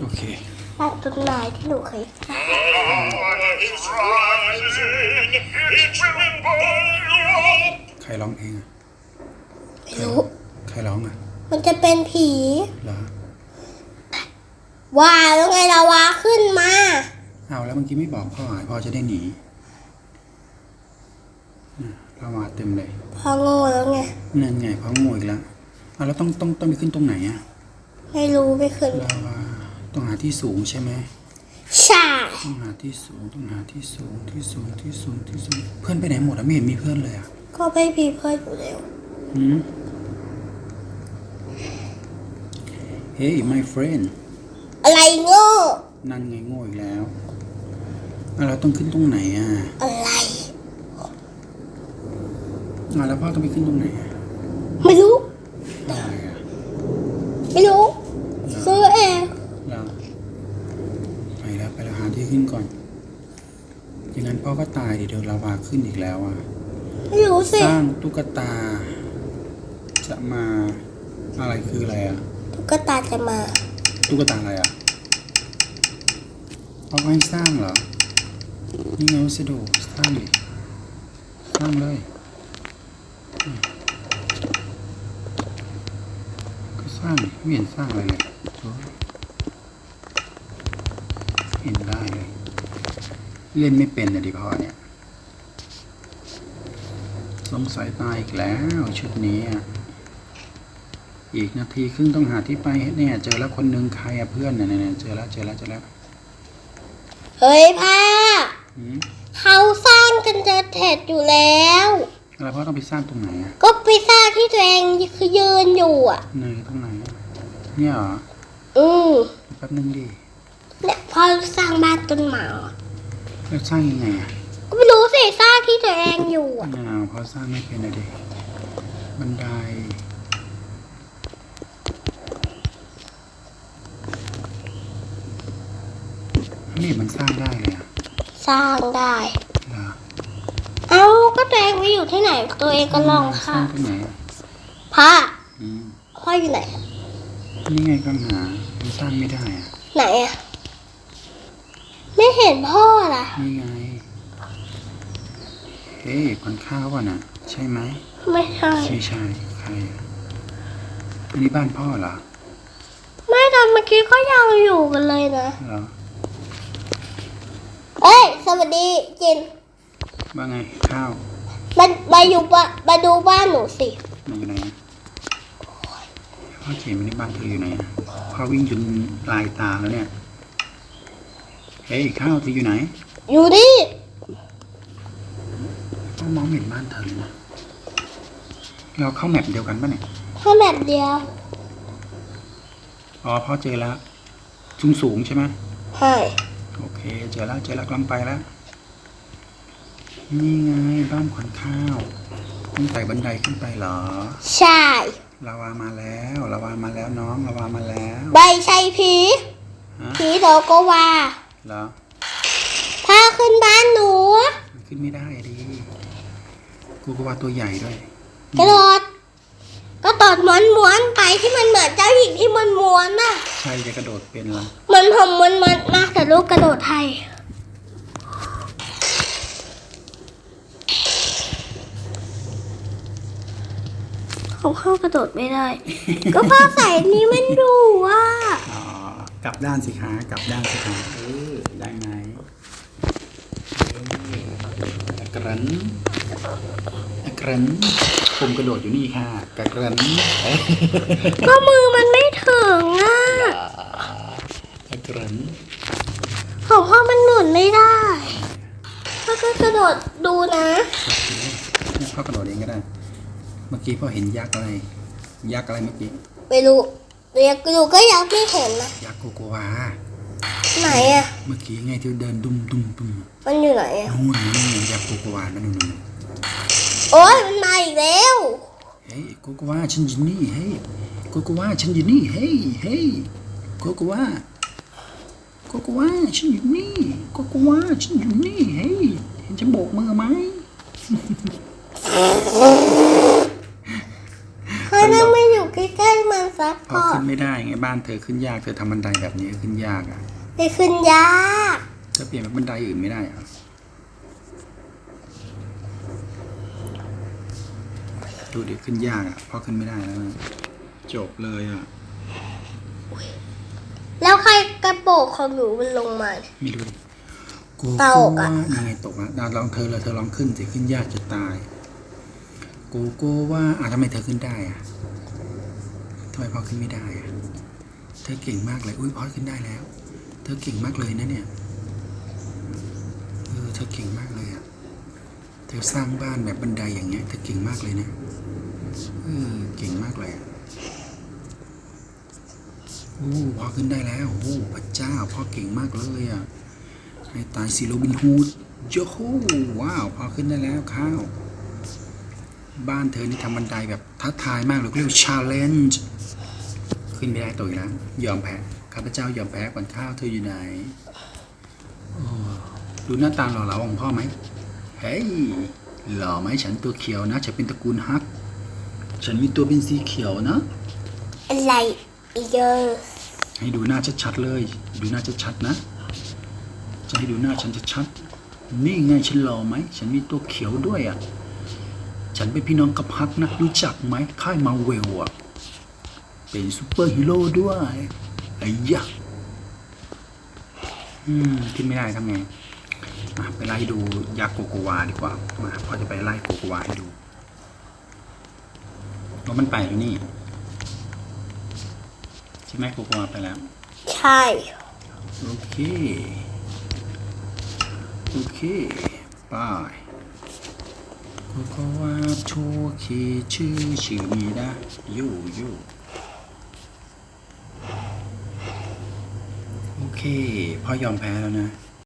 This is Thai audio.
โอเคตามต้นไม้ที่หนูเคย It's rising, it's will boil ใครร้องเพลงอะไม่รู้ ใครร้องอะมันจะเป็นผี เหรอว่าแล้วไงลาวาขึ้นมา เอาแล้วเมื่อกี้ไม่บอกพ่ออะพ่อจะได้หนีน่ะเรามาเต็มเลยพอโง่แล้วไง นั่นไงพ่อโง่อีกแล้วเอาแล้วต้องต้องต้องไปขึ้นตรงไหนอะไม่รู้ไม่ขึ้นเราว่า ต้องหาที่สูงใช่ไหมใช่ต้องหาที่สูงต้องหาที่สูงที่สูงที่สูงที่สูงเพื่อนไปไหนหมดอะไม่เห็นมีเพื่อนเลยอะก็ไม่มีเพื่อนอยู่แล้วหืม Hey my friend อะไรโง่นั่นไงโง่อีกแล้วอะเราต้องขึ้นตรงไหนอะอะไรอะแล้วพ่อต้องไปขึ้นตรงไหนอะ ไม่รู้ อะไรอะ ไม่รู้ ซื้อเอง เราไปแล้วไปแล้วหาที่ขึ้นก่อนอย่างนั้นพ่อก็ตายดิ เดี๋ยวลาวาขึ้นอีกแล้วอะ ไม่รู้สิ สร้างตุ๊กตา จะมาอะไรคืออะไรอะ ตุ๊กตาจะมา ตุ๊กตาอะไรอะเอาไว้ให้สร้างเหรอ นี่ไงวัสดุสร้างดิสร้างเลยอืมก็สร้างดิไม่เห็นสร้างอะไรเลยโถ่เห็นได้เลย เล่นไม่เป็นนะดิพ่อเนี่ย สงสัยตายอีกแล้วชุดนี้อะอีกนาทีครึ่งต้องหาที่ไปเนี่ย เจอแล้วคนหนึ่งใครอะเพื่อนเนี่ยเนี่ยเจอแล้วเจอแล้วเจอแล้วเฮ้ยพ่อหืมเขาสร้างกันจะเสร็จอยู่แล้วแล้วพ่อต้องไปสร้างตรงไหนอะก็ไปสร้างที่ตัวเองคือยืนอยู่อะเนยตรงไหนอะเนี่ยเหรออืมแป๊บนึงดิเนี่ยพ่อสร้างบ้านต้นหมาแล้วสร้างยังไงอะก็ไม่รู้ สิสร้างที่ตัวเองอยู่อะอ้าวพ่อสร้างไม่เป็นอะดิบันไดนี่มันสร้างได้เลยอะสร้างได้ เหรอเอ้าก็ตัวเองไปอยู่ที่ไหน ตัวเองก็ลองสร้าค่ะงตรงไหนอะพ่ออืมพ่ออยู่ไหน นี่ไงกังหามันสร้างไม่ได้อะไหนอะไม่เห็นพ่อล่ะ นี่ไงเฮ้ย คนข้าวอะน่ะ ใช่ไหมไม่ใช่ไม่ใช่ใครอะอันนี้บ้านพ่อเหรอ ไม่ตอนเมื่อกี้ก็ยังอยู่กันเลยนะเหรอ เอ้ยสวัสดีจินว่าไงข้าวมามาอยู่บ้านมาดูบ้านหนูสิมันอยู่ไหนอะพ่อเขียนไว้ในบ้านเธออยู่ไหนอะพ่อวิ่งจนลายตาแล้วเนี่ย เฮ้ยข้าวเธออยู่ไหน อยู่นี่พ่อมองไม่ เห็นบ้านเธอเลยนะเราเข้าแมปเดียวกันปะเนี่ยแค่แบบเดียวอ๋อพ่อเจอแล้วสูงสูงๆใช่ไหมใช่โอเค เจอแล้วเจอแล้วกำลังไปแล้วนี่ไงบ้านขวัญข้าวต้องไต่บันไดขึ้นไปเหรอใช่ลาวามาแล้วลาวามาแล้วน้องลาวามาแล้วใบใช่ผีฮะผีโดโกวาเหรอพาขึ้นบ้านหนู มันขึ้นไม่ได้ดิ กูก็ว่าตัวใหญ่ด้วยกระโดดก็ตอดม้วนม้วนๆไปที่มันเหมือนเจ้าหญิงที่มันม้วนน่ะใครจะกระโดดเป็นล่ะมันผมม้วนมันมากแต่ลูกกระโดดไทยเขาเข้ากระโดดไม่ได้ ก็พ่อใส่นี้มันดูว่าอ๋อกลับด้านสิคะกลับด้านสิคะเออได้ไหมเออกระรัน กระรันผมกระโดดอยู่นี่ค่ะกระรันเอ้ยก็มือมันไม่ถึงอะกระรันของพ่อมันหนุนไม่ได้พ่อก็กระโดดดูนะพ่อกระโดดเองก็ได้ เมื่อกี้พ่อเห็นยักษ์อะไร ยักษ์อะไรเมื่อกี้ไม่รู้เดี๋ยวดูก็ยังไม่เห็นนะยักษ์โกโกวาไหนอะเมื่อกี้ไงที่เดินดุมดุมดุมมันอยู่ไหนอะนู่นนู่นยักษ์โกโกวานั่นนู่นนู่น โอ๊ยมันมาอีกแล้ว เฮ้ยโกโกวาฉันอยู่นี่เฮ้ยโกโกวาฉันอยู่นี่เฮ้ยเฮ้ยโกโกวาโกโกวาฉันอยู่นี่โกโกวาฉันอยู่นี่เฮ้ยเห็นจะโบกมือไหมถ้านั่งไม่อยู่ใกล้ๆมันซักพ่อก่อขึ้นนไม่ได้ไงบ้านเธอขึ้นยากเธอทำบันไดแบบนี้ขึ้นยากอะ ได้ขึ้นยาก เธอเปลี่ยนเป็นบันไดอื่นไม่ได้เหรอ ดูดิขึ้นยากอะพ่อขึ้นไม่ได้แล้วนะจบเลยอะ แล้วใครกระโปรงของหนูมันลงมา ไม่รู้ดิกูตก็กอะว่ายังไงตกอะอะลองเธอเลยเธอลองขึ้นสิขึ้นยากจะตาย กูก็ว่าอะทำไมเธอขึ้นได้อะทำไมพ่อขึ้นไม่ได้อะเธอเก่งมากเลยอุ้ยพ่อขึ้นได้แล้ว เธอเก่งมากเลยนะเนี่ยเออเธอเก่งมากเลยอะ เธอสร้างบ้านแบบบันไดอย่างเงี้ยเธอเก่งมากเลยนะเออเก่งมากเลยอะโอ้พอขึ้นได้แล้วโอ้พระเจ้าพ่อเก่งมากเลยอะให้ตายสิโรบินฮูดโยโฮว้าวพ่อขึ้นได้แล้วข้าว บ้านเธอนี่ทำบันไดแบบท้าทายมากเลยเรียกว่า challenge ขึ้นไม่ได้ตัวอีกแล้วยอมแพ้ข้าพเจ้ายอมแพ้ก่อนข้าวเธออยู่ไหนดูหน้าตาหล่อเหลาของพ่อไหม เฮ้ยหล่อไหมฉันตัวเขียวนะ ฉันเป็นตระกูลฮัก ฉันมีตัวเป็นสีเขียวนะ อะไรอีกเยอะให้ดูหน้าชัดๆเลย ดูหน้าชัดๆนะ จะให้ดูหน้าฉันชัดๆนี่ไงฉันหล่อไหม ฉันมีตัวเขียวด้วยอะ ฉันเป็นพี่น้องกับฮักนะ รู้จักไหม ค่ายมาเวลอะ เป็นซูเปอร์ฮีโร่ด้วยไอ้ยะอืมขึ้นไม่ได้ทำไงอะ ไปไล่ดูยักษ์โกโกวาดีกว่ามาพ่อจะไปไล่โกโกวาให้ดูว่ามันไปแล้วนี่ ใช่ไหมโกโกวาไปแล้ว ใช่ โอเค โอเคบายโกโกวาโชเคชื่อชื่อมีนะยูยูโอเคพ่อยอมแพ้แล้วนะ